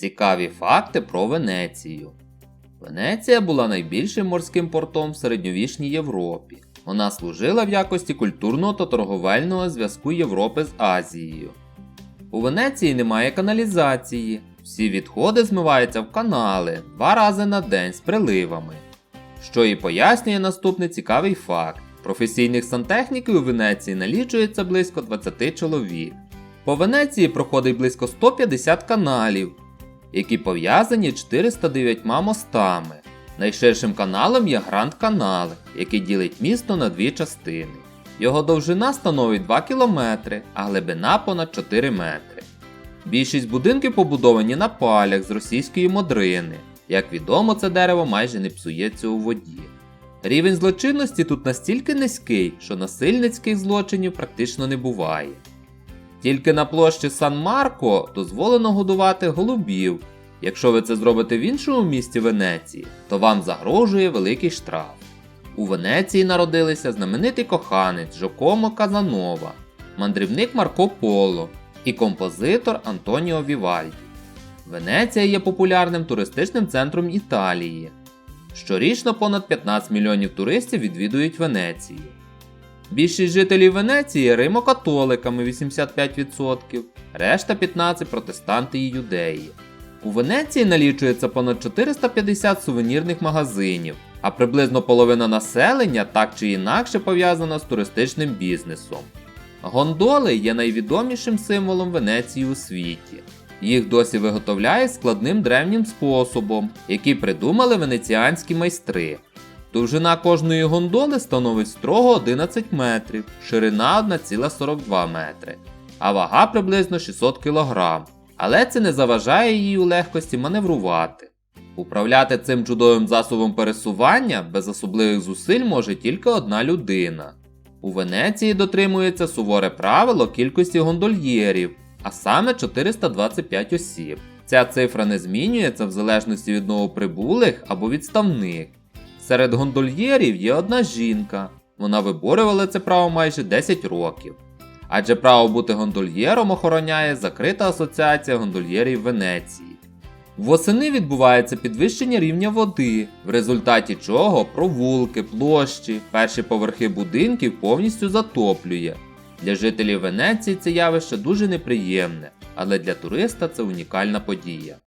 Цікаві факти про Венецію. Венеція була найбільшим морським портом в середньовічній Європі. Вона служила в якості культурного та торговельного зв'язку Європи з Азією. У Венеції немає каналізації. Всі відходи змиваються в канали два рази на день з приливами. Що і пояснює наступний цікавий факт: професійних сантехніків у Венеції налічується близько 20 чоловік. По Венеції проходить близько 150 каналів, які пов'язані 409 мостами. Найширшим каналом є Гранд Канал, який ділить місто на дві частини. Його довжина становить 2 км, а глибина понад 4 метри. Більшість будинків побудовані на палях з російської модрини. Як відомо, це дерево майже не псується у воді. Рівень злочинності тут настільки низький, що насильницьких злочинів практично не буває. Тільки на площі Сан-Марко дозволено годувати голубів. Якщо ви це зробите в іншому місті Венеції, то вам загрожує великий штраф. У Венеції народилися знаменитий коханець Жокомо Казанова, мандрівник Марко Поло і композитор Антоніо Вівальді. Венеція є популярним туристичним центром Італії. Щорічно понад 15 мільйонів туристів відвідують Венецію. Більшість жителів Венеції римокатоликами 85%, решта 15 протестанти і юдеї. У Венеції налічується понад 450 сувенірних магазинів, а приблизно половина населення так чи інакше пов'язана з туристичним бізнесом. Гондоли є найвідомішим символом Венеції у світі. Їх досі виготовляють складним древнім способом, який придумали венеціанські майстри. Довжина кожної гондоли становить строго 11 метрів, ширина 1,42 метри, а вага приблизно 600 кг. Але це не заважає їй у легкості маневрувати. Управляти цим чудовим засобом пересування без особливих зусиль може тільки одна людина. У Венеції дотримується суворе правило кількості гондольєрів, а саме 425 осіб. Ця цифра не змінюється в залежності від новоприбулих або відставних. Серед гондольєрів є одна жінка. Вона виборювала це право майже 10 років. Адже право бути гондольєром охороняє закрита асоціація гондольєрів Венеції. Восени відбувається підвищення рівня води, в результаті чого провулки, площі, перші поверхи будинків повністю затоплює. Для жителів Венеції це явище дуже неприємне, але для туриста це унікальна подія.